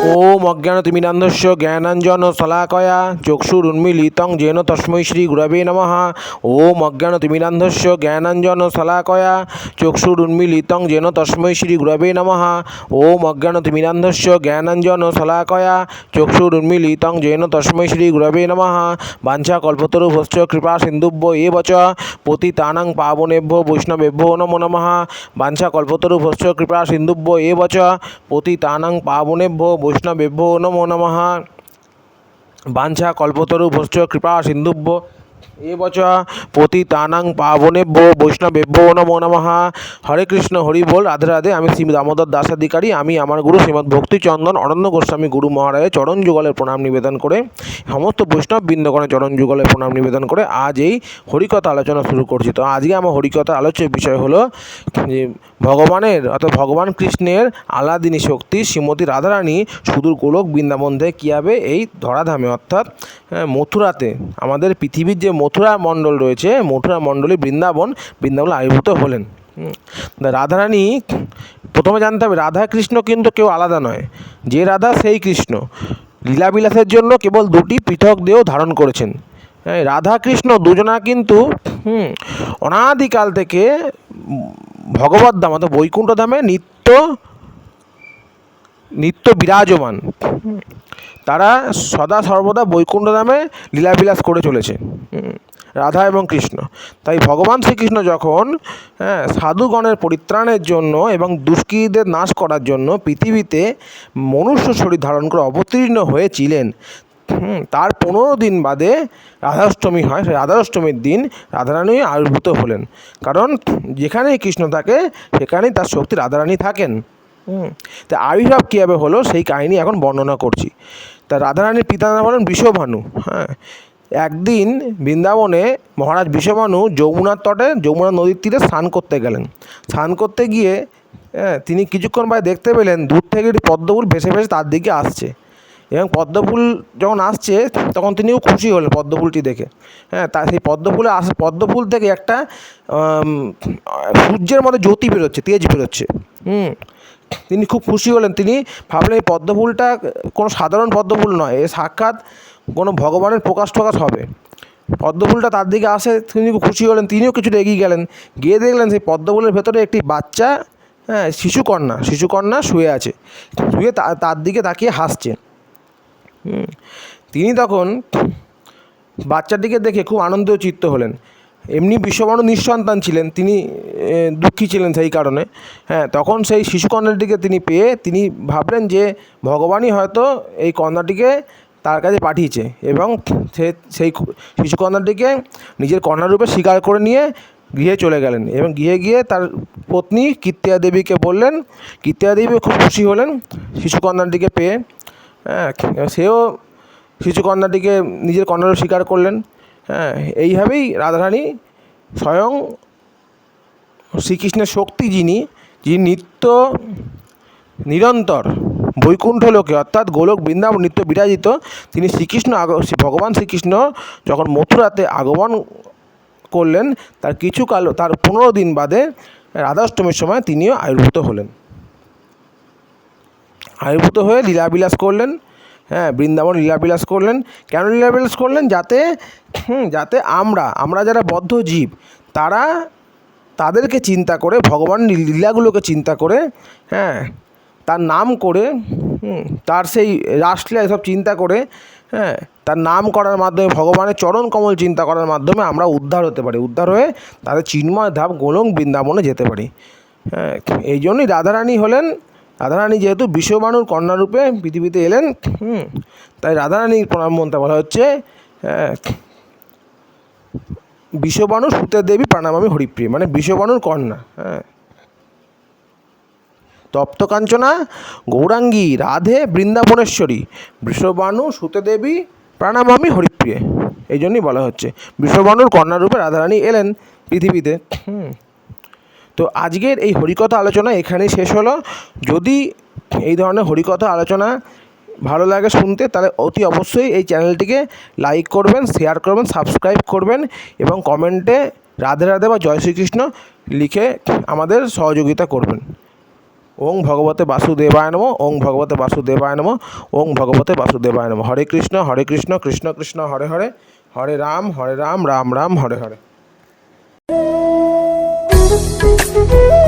ওম অজ্ঞানতিমিরান্ধস্য জ্ঞানাঞ্জন শলাকয়া চক্ষুরুন্মিলিতং gen তস্মৈ Shri গুরবে নম। ওম অজ্ঞানতিমিরান্ধস্য জ্ঞানাঞ্জন শলাকয়া চক্ষুরুন্মিলিতং gen তস্মৈ Shri গুরবে নম। ওম অজ্ঞানতিমিরান্ধস্য জ্ঞানাঞ্জন শলাকয়া চক্ষুরুন্মিলিতং gen তস্মৈ Shri গুরবে নম। বাঞ্ছা কল্পতরুভশ্চ কৃপা সিন্ধুভ্য এ বচ পতিতানাং পাবনেভ্য বৈষ্ণবেভ্য নমো নম। বাঞ্ছা কল্পতরুভশ্চ কৃপা সিন্ধুভ্য এ বচ পতিতানাং পাবনেভ্য বৈষ্ণবেভ্যো নমো নমঃ। বাঞ্ছা কল্পতরু কল্পতরুভশ্চ কৃপা সিন্ধুভ্য। এব চ পতিতানাং পাবনেভ্যো বৈষ্ণবেভ্যো নমো নমঃ। হরে কৃষ্ণ হরি বল রাধে রাধে। আমি শ্রী দামোদর দাসাধিকারী। আমি আমার গুরু শ্রীমৎ ভক্তিচন্দন অরণ্য গোস্বামী গুরু মহারাজের চরণ যুগলের প্রণাম নিবেদন করে সমস্ত বৈষ্ণব বৃন্দগণের চরণ যুগলের প্রণাম নিবেদন করে আজ এই হরিকথা আলোচনা শুরু করছি। তো আজকে আমার হরিকথা আলোচ্য বিষয় হলো যে ভগবানের অর্থাৎ ভগবান কৃষ্ণের আলাদিনী শক্তি শ্রীমতী রাধারানী সুদূর গোলক বৃন্দাবন থেকে কীভাবে এই ধরাধামে অর্থাৎ হ্যাঁ, মথুরাতে আমাদের পৃথিবীর যে মথুরা মণ্ডল রয়েছে, মথুরা মণ্ডলী বৃন্দাবন, বৃন্দাবনে আবির্ভূত হলেন। রাধারানী প্রথমে জানতে হবে, রাধা কৃষ্ণ কিন্তু কেউ আলাদা নয়। যে রাধা, সেই কৃষ্ণ। লীলাবিলাসের জন্য কেবল দুটি পৃথক দেহ ধারণ করেছেন। রাধা কৃষ্ণ দুজনা কিন্তু অনাদিকাল থেকে ভগবত ধাম, অর্থাৎ বৈকুণ্ঠ ধামে নিত্য নিত্য বিরাজমান। তারা সদা সর্বদা বৈকুণ্ঠ ধামে লীলাবিলাস করে চলেছে। রাধা এবং কৃষ্ণ। তাই ভগবান শ্রীকৃষ্ণ যখন হ্যাঁ সাধুগণের পরিত্রাণের জন্য এবং দুষ্কৃতীদের নাশ করার জন্য পৃথিবীতে মনুষ্য শরীর ধারণ করে অবতীর্ণ হয়েছিলেন তার পনেরো দিন বাদে রাধাষ্টমী হয়। সেই রাধাষ্টমীর দিন রাধারানী আবির্ভূত হলেন। কারণ যেখানেই কৃষ্ণ থাকে, সেখানেই তার শক্তি রাধারানী থাকেন। হুম। তা আবির্ভাব কীভাবে হলো সেই কাহিনী এখন বর্ণনা করছি। তা রাধারানীর পিতার নাম হলেন বিশ্বভানু হ্যাঁ। একদিন বৃন্দাবনে মহারাজ বিশ্বভানু যমুনার তটে, যমুনা নদীর তীরে স্নান করতে গেলেন। স্নান করতে গিয়ে হ্যাঁ তিনি কিছুক্ষণ বাইরে দেখতে পেলেন দূর থেকে একটি পদ্মফুল ভেসে ভেসে তার দিকে আসছে। এবং পদ্মফুল যখন আসছে, তখন তিনিও খুশি হলেন পদ্মফুলটি দেখে। হ্যাঁ তা সেই পদ্মফুলে আস, পদ্মফুল থেকে একটা সূর্যের মতো জ্যোতি বেরোচ্ছে, তেজ বেরোচ্ছে। হুম, তিনি খুব খুশি হলেন। তিনি ভাবলেন এই পদ্মফুলটা কোনো সাধারণ পদ্মফুল নয় এ সাক্ষাৎ কোনো ভগবানের প্রকাশ প্রকাশ হবে। পদ্মফুলটা তার দিকে আসে, তিনি খুব খুশি হলেন, তিনিও কিছুটা এগিয়ে গেলেন। গিয়ে দেখলেন সেই পদ্মফুলের ভেতরে একটি বাচ্চা হ্যাঁ শিশুকন্যা শিশুকন্যা শুয়ে আছে। শুয়ে তার দিকে তাকিয়ে হাসছে। তিনি তখন বাচ্চাটিকে দেখে খুব আনন্দ চিত্ত হলেন। এমনি বিশ্ববাণু নিঃসন্তান ছিলেন, তিনি দুঃখী ছিলেন সেই কারণে। হ্যাঁ তখন সেই শিশুকন্যাটিকে তিনি পেয়ে তিনি ভাবলেন যে ভগবানই হয়তো এই কন্যাটিকে তার কাছে পাঠিয়েছে এবং সে, সেই শিশুকন্যাটিকে নিজের কন্যারূপে স্বীকার করে নিয়ে গৃহে চলে গেলেন এবং গৃহে গিয়ে তার পত্নী কীর্তিয়া দেবীকে বললেন, কীর্তিয়া দেবী খুব খুশি হলেন শিশুকন্যাটিকে পেয়ে। হ্যাঁ সেও শিশুকন্যাটিকে নিজের কন্যারূপে স্বীকার করলেন। হ্যাঁ এইভাবেই রাধারানী স্বয়ং শ্রীকৃষ্ণের শক্তি যিনি যিনি নিত্য নিরন্তর বৈকুণ্ঠ লোকে, অর্থাৎ গোলক বৃন্দাবন নিত্য বিরাজিত, তিনি শ্রীকৃষ্ণ আগ ভগবান শ্রীকৃষ্ণ যখন মথুরাতে আগমন করলেন, তার কিছু কাল, তার পনেরো দিন বাদে রাধাষ্টমীর সময় তিনিও আবির্ভূত হলেন। আবির্ভূত হয়ে লীলাবিলাস করলেন হ্যাঁ বৃন্দাবন লীলাবিলাস করলেন। কেন লীলাবিলাস করলেন? যাতে যাতে আমরা আমরা যারা বদ্ধ জীব, তারা তাদেরকে চিন্তা করে, ভগবান লীলাগুলোকে চিন্তা করে হ্যাঁ তার নাম করে তার সেই রাসলীলা এসব চিন্তা করে হ্যাঁ তার নাম করার মাধ্যমে, ভগবানের চরণ কমল চিন্তা করার মাধ্যমে আমরা উদ্ধার হতে পারি। উদ্ধার হয়ে তাদের চিন্ময় ধাপ গোলং বৃন্দাবনে যেতে পারি। হ্যাঁ এই জন্যই রাধারানী হলেন রাধারানী যেহেতু বিশ্ববাণুর কন্যারূপে পৃথিবীতে এলেন, হুম, তাই রাধারানীর প্রণাম মন্ত্র বলা হচ্ছে বিশ্ববাণু সুতের দেবী প্রাণামামি হরিপ্রিয় মানে বিশ্ববাণুর কন্যা হ্যাঁ। তপ্ত কাঞ্চনা, গৌরাঙ্গী, রাধে বৃন্দাবনেশ্বরী বিশ্ববাণু সুতদেবী প্রাণামামি হরিপ্রিয়ে, এই জন্যই বলা হচ্ছে বিশ্ববাণুর কন্যারূপে রাধারানী এলেন পৃথিবীতে, হুম। তো আজকের এই হরিকথা আলোচনা এখানেই শেষ হলো। যদি এই ধরনের হরিকথা আলোচনা ভালো লাগে শুনতে, তাহলে অতি অবশ্যই এই চ্যানেলটিকে লাইক করবেন, শেয়ার করবেন, সাবস্ক্রাইব করবেন এবং কমেন্টে রাধে রাধে বা জয় শ্রীকৃষ্ণ লিখে আমাদের সহযোগিতা করবেন। ওং ভগবতে বাসুদেবায় নম, ওং ভগবতে বাসুদেবায় নম, ওং ভগবতে বাসুদেবায় নম। হরে কৃষ্ণ হরে কৃষ্ণ কৃষ্ণ কৃষ্ণ, হরে হরে হরে রাম হরে রাম রাম রাম, হরে হরে। Thank you.